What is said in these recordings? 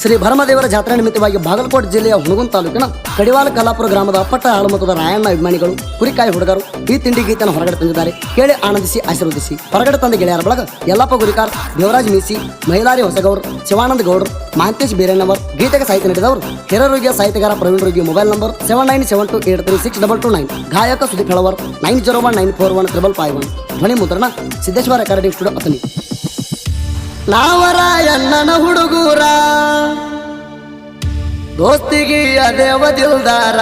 ಶ್ರೀ ಭರಮದೇವರ ಜಾತ್ರಾ ನಿಮಿತ್ತವಾಗಿ ಬಾಗಲಕೋಟೆ ಜಿಲ್ಲೆಯ ಹುಣಗುನ್ ತಾಲೂಕಿನ ಕಡಿವಾಲ ಕಲಾಪುರ ಗ್ರಾಮದ ಅಪ್ಪಟ್ಟ ಹಳಮತದ ರಾಯಣ್ಣ ಅಭಿಮಾನಿಗಳು ಕುರಿಕಾಯಿ ಹುಡುಗರು ಈ ತಿಂಡಿ ಗೀತನ ಹೊರಗಡೆ ತಂದಿದ್ದಾರೆ. ಕೇಳಿ ಆನಂದಿಸಿ, ಆಶೀರ್ವದಿಸಿ. ಹೊರಗಡೆ ತಂದ ಗೆಳೆಯರ ಬಳಗ ಯಲ್ಲಪ್ಪ ಗುರಿಕಾರ್, ದೇವರಾಜ್ ಮೀಸಿ, ಮೈಲಾರಿ ಹೊಸಗೌಡ್ ಶಿವಾನಂದ ಗೌಡ್ರು, ಮಾಂತೇಶ್ ಬೀರಣ್ಣವರ್ ಗೀತೆಗೆ ಸಾಹಿತ್ಯ ನೀಡಿದವರು ಹಿರರೋಗ್ಯ ಸಾಹಿತ್ಯಗಾರ ಪ್ರವೀಣ್ ರೋಗಿ mobile number seven nine seven two eight three six double two nine, ಗಾಯಕ Sudeep Helavar nine zero one nine four one triple five one ಧ್ವನಿ ಮುದ್ರಣ ಸಿದ್ದೇಶ್ವರ ಅಕಾಡೆಮಿ ಸ್ಟುಡಿಯೋ ಅತನಿ ನಾವರಾಯಣ್ಣನ ಹುಡುಗೂರ. ದೋಸ್ತಿಗಿಯ ದೇವ ದಿಲ್ದಾರ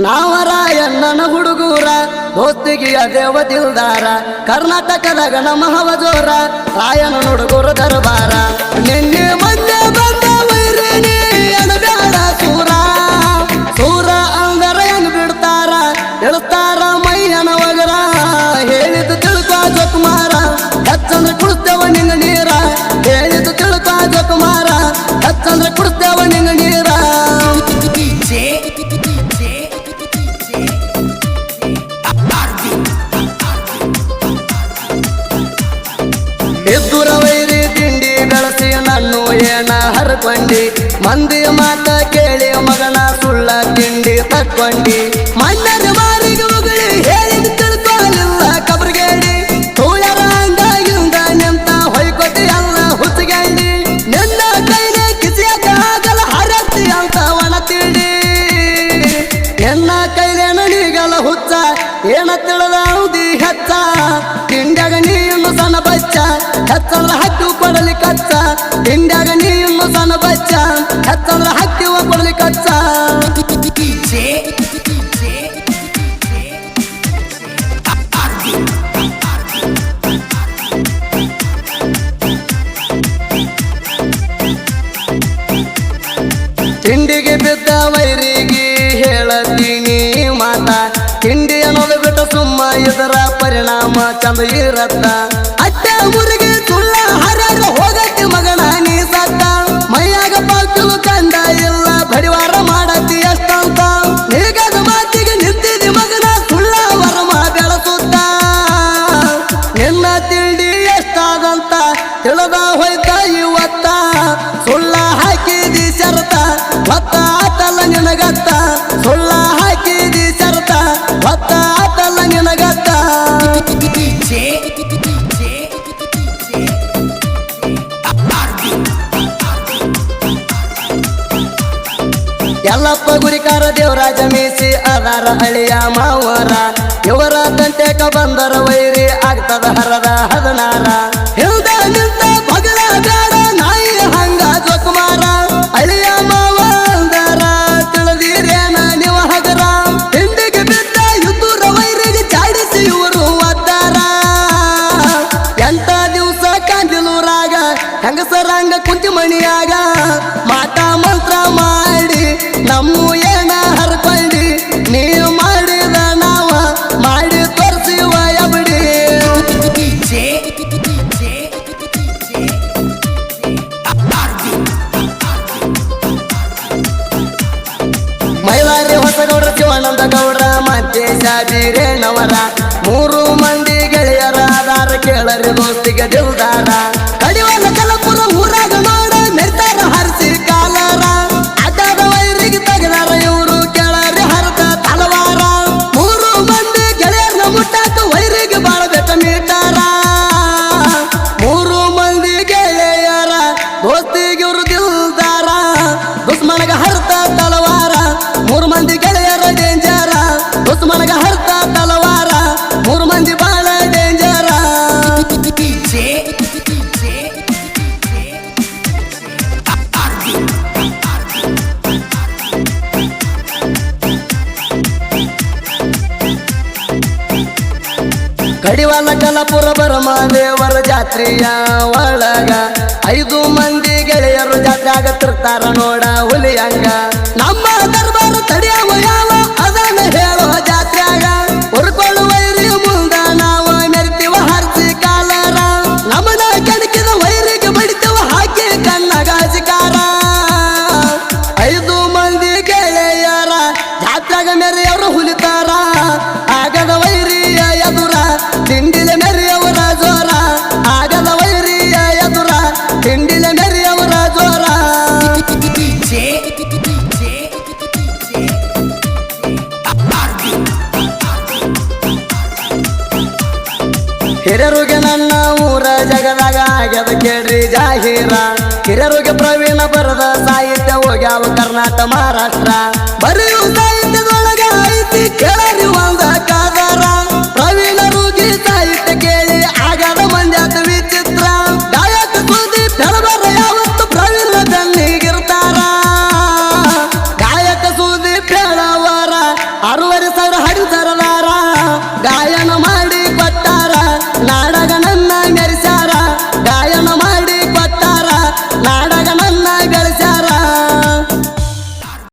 ನಾವರಾಯಣ್ಣನ ಹುಡುಗೂರ, ದೋಸ್ತಿಗಿ ದೇವ ದಿಲ್ದಾರ ಕರ್ನಾಟಕದ ಗಣ ಮಹವಜೋರ ರಾಯನ ಹುಡುಗೂರ ದರ್ಬಾರ. ಎದ್ದುರ ವೈರಿ ತಿಂಡಿ ಬೆಳಸಿ ನನ್ನು ಏನ ಹರ್ಕೊಂಡಿ? ಮಂದಿ ಮಾತ ಕೇಳಿ ಮಗನ ಸುಳ್ಳ ತಿಂಡಿ ತಕ್ಕೊಂಡಿ. ಮಣ್ಣರ ಏನ ತಿಳಿದ ಹೆಚ್ಚ? ತಿಂಡ್ಯಾಗ ನೀನು ಸಣ್ಣ ಬಚ್ಚ. ಹೆಚ್ಚಂದ್ರ ಹತ್ತು ಕೊಡಲಿ ಕಚ್ಚ. ತಿಂಡ್ಯಾಗ ನೀನು ಇದರ ಪರಿಣಾಮ ಚಂದ ಇರತ್ತ. ಅತ್ತೆ ಊರಿಗೆ ಸುಳ್ಳ ಹರರ ಹೋಗತ್ತಿ ಮಗನ ನೀ ಸತ್ತ. ಮೈಯಾಗ ಪಾಕಲು ಕಂದ ಇಲ್ಲ ಪರಿವಾರ ಮಾಡತ್ತಿ ಎಷ್ಟಂತ ನೀಗದ ಮಾತಿಗೆ ನಿಂತಿದಿ ಮಗನ ಸುಳ್ಳ ವರಮ ಬೆಳಸುತ್ತ. ನಿನ್ನ ತಿಂಡಿ ಎಷ್ಟಾದಂತ ತಿಳಿದ ಹೋಯ್ತ ಇವತ್ತ. ಸುಳ್ಳ ಹಾಕಿದಿ ಶರತ ಮತ್ತ ಆತಲ್ಲ ನಿನಗತ್ತ. ಎಲ್ಲಪ್ಪ ಗುರಿಕಾರ ದೇವರಾಜ ಮೀಸಿ ಅದರ ಅಳಿಯ ಮಾವರ. ಇವರ ತಂಟೆಕ ಬಂದರ ವೈರಿ ಆಗ್ತದ ಹರದ ಹದನಾರ. ಹಿಲ್ದ ನಿಂತ ಬಗಲ ಬೇಡ ನಾಯಿ ಹಂಗ ಜೋಕುಮಾರ. ಅಳಿಯ ಮಾವ ಅಂದರ, ತಿಳಿದಿರೇನ ನೀವು ಹಗರ. ತಿಂಡಿಗೆ ಬಿದ್ದ ಯುದ್ಧರ ವೈರಿಗೆ ಚಾಡಿಸಿ ಇವರು ಒದ್ದಾರ. ಎಂತ ದಿವಸ ಕಾಂಜಿಲೂರಾಗ ಹೆಂಗಸರಂಗ ಕುಂತಿ ಮಣಿಯಾಗ ಮೈಲಾರಿ ಹೊಸಗೌಡ್ರ ಶಿವಾನಂದ ಗೌಡ್ರ ಸಾಬೀರೇ ನವರ. ಮೂರು ದೋಸ್ತಿಗೆ ಇವರು ಕಡಿವಾಲ ಕಲಪುರ ಬರಮ ದೇವರ ಜಾತ್ರೆಯ ಒಳಗ ಐದು ಮಂದಿ ಗೆಳೆಯರು ಜಾತ್ರೆ ಆಗತ್ತಿರ್ತಾರ ನೋಡ ಹುಲಿಯಂಗ. ನಮ್ಮ ಕಿರರುಗೆ ನನ್ನ ಊರ ಜಗದಾಗ ಆಗ್ಯದ ಕೇಳ್ರಿ ಜಾಹೀರ. ಕಿರರುಗೆ ಪ್ರವೀಣ ಬರದ ಸಾಹಿತ್ಯ ಹೋಗ್ಯಾವ ಕರ್ನಾಟಕ ಮಹಾರಾಷ್ಟ್ರ. ಬರೆಯುವ ಸಾಹಿತ್ಯದೊಳಗೆ ಐತಿ ಕೇಳರಿ